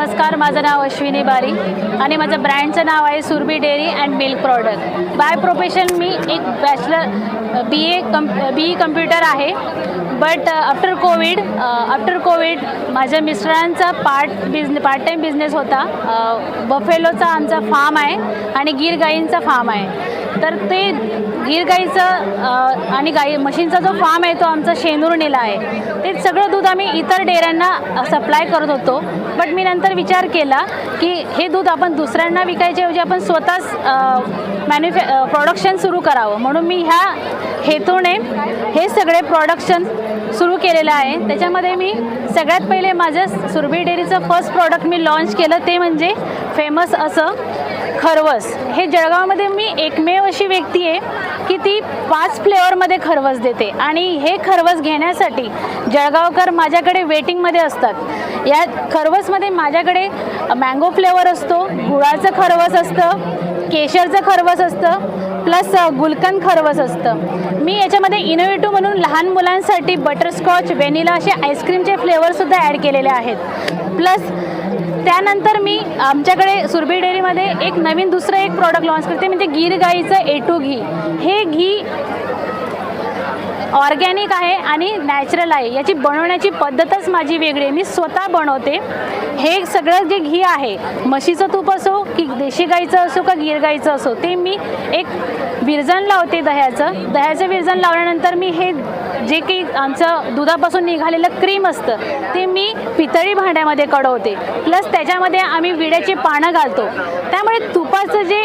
नमस्कार माझं नाव अश्विनी बारी आणि माझं ब्रँडचं नाव आहे Surabhi dairy and milk product. By profession मी एक bachelor B A cum B E computer आहे. But after covid after covid माझ्या मिस्टरांचा part business part time business होता. Uh, बफेलोचा आमचा फार्म आहे आणि गीर गाईंचा फार्म आहे. तर ते गीर गाईचं आणि गाई म्हशींचा जो फार्म आहे तो आमचा नेला आहे. ते सगळं दूध आम्ही इतर डेअऱ्यांना सप्लाय करत होतो. बट मी नंतर विचार केला की हे दूध आपण दुसऱ्यांना विकायच्याऐवजी आपण स्वतःच मॅन्युफॅ प्रोडक्शन सुरू करावं. म्हणून मी ह्या हेतूने हे सगळे प्रोडक्शन सुरू केलेलं आहे. त्याच्यामध्ये मी सगळ्यात पहिले माझं सुरभी डेअरीचं फर्स्ट प्रॉडक्ट मी लॉन्च केलं. ते म्हणजे फेमस असं खरवस. हे जळगावमध्ये मी एकमेव अशी व्यक्ती आहे की ती पाच फ्लेवरमध्ये खरवस देते. आणि हे खरवस घेण्यासाठी जळगावकर माझ्याकडे वेटिंगमध्ये असतात. या खरवसमध्ये माझ्याकडे मँगो फ्लेवर असतो गुळाचं खरवस असतं केशरचं खरवस असतं प्लस गुलकंद खरवस असतं. मी याच्यामध्ये इनोव्हेटिव्ह म्हणून लहान मुलांसाठी बटरस्कॉच व्हॅनिला असे आईस्क्रीमचे फ्लेवरसुद्धा ॲड केलेले आहेत. प्लस त्यानंतर मी आमच्याकडे सुरभी डेअरीमध्ये एक नवीन दुसरं एक प्रॉडक्ट लॉन्च करते म्हणजे गीर गाईचं ए टू घी. हे घी ऑर्गॅनिक आहे आणि नॅचरल आहे. याची बनवण्याची पद्धतच माझी वेगळी आहे. मी स्वतः बनवते. हे सगळं जे घी आहे म्हशीचं तूप असो की देशी गाईचं असो का गीर गाईचं असो ते मी एक विरजण लावते दह्याचं. दह्याचं विरजण लावल्यानंतर मी हे जे की आमचं दुधापासून निघालेलं क्रीम असतं ते मी पितळी भांड्यामध्ये कडवते. प्लस त्याच्यामध्ये आम्ही विड्याची पानं घालतो. त्यामुळे तुपाचं जे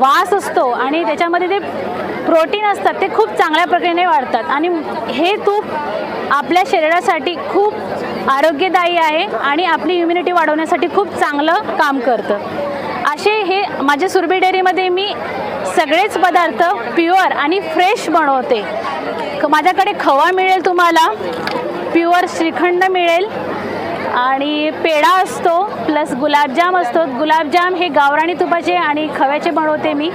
वास असतो आणि त्याच्यामध्ये ते प्रोटीन असतात ते खूप चांगल्या प्रकारे वाढतात. आणि हे तूप आपल्या शरीरासाठी खूप आरोग्यदायी आहे आणि आपली इम्युनिटी वाढवण्यासाठी खूप चांगलं काम करतं. असे हे माझ्या सुरभी डेअरीमध्ये मी सगळेच पदार्थ प्युअर आणि फ्रेश बनवते. माझ्याकडे खवा मिळेल तुम्हाला. प्युअर श्रीखंड मिळेल. आणि पेढा असतो प्लस गुलाबजाम असतो. गुलाबजाम हे गावराणी तुपाचे आणि खव्याचे बनवते मी.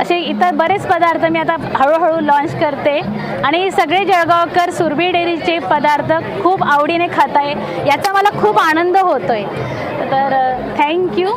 असे इतर बरेच पदार्थ मी आता हळूहळू लॉन्च करते. आणि सगळे जळगावकर सुरभी डेअरीचे पदार्थ खूप आवडीने खात आहे याचा मला खूप आनंद होतो आहे तर थँक्यू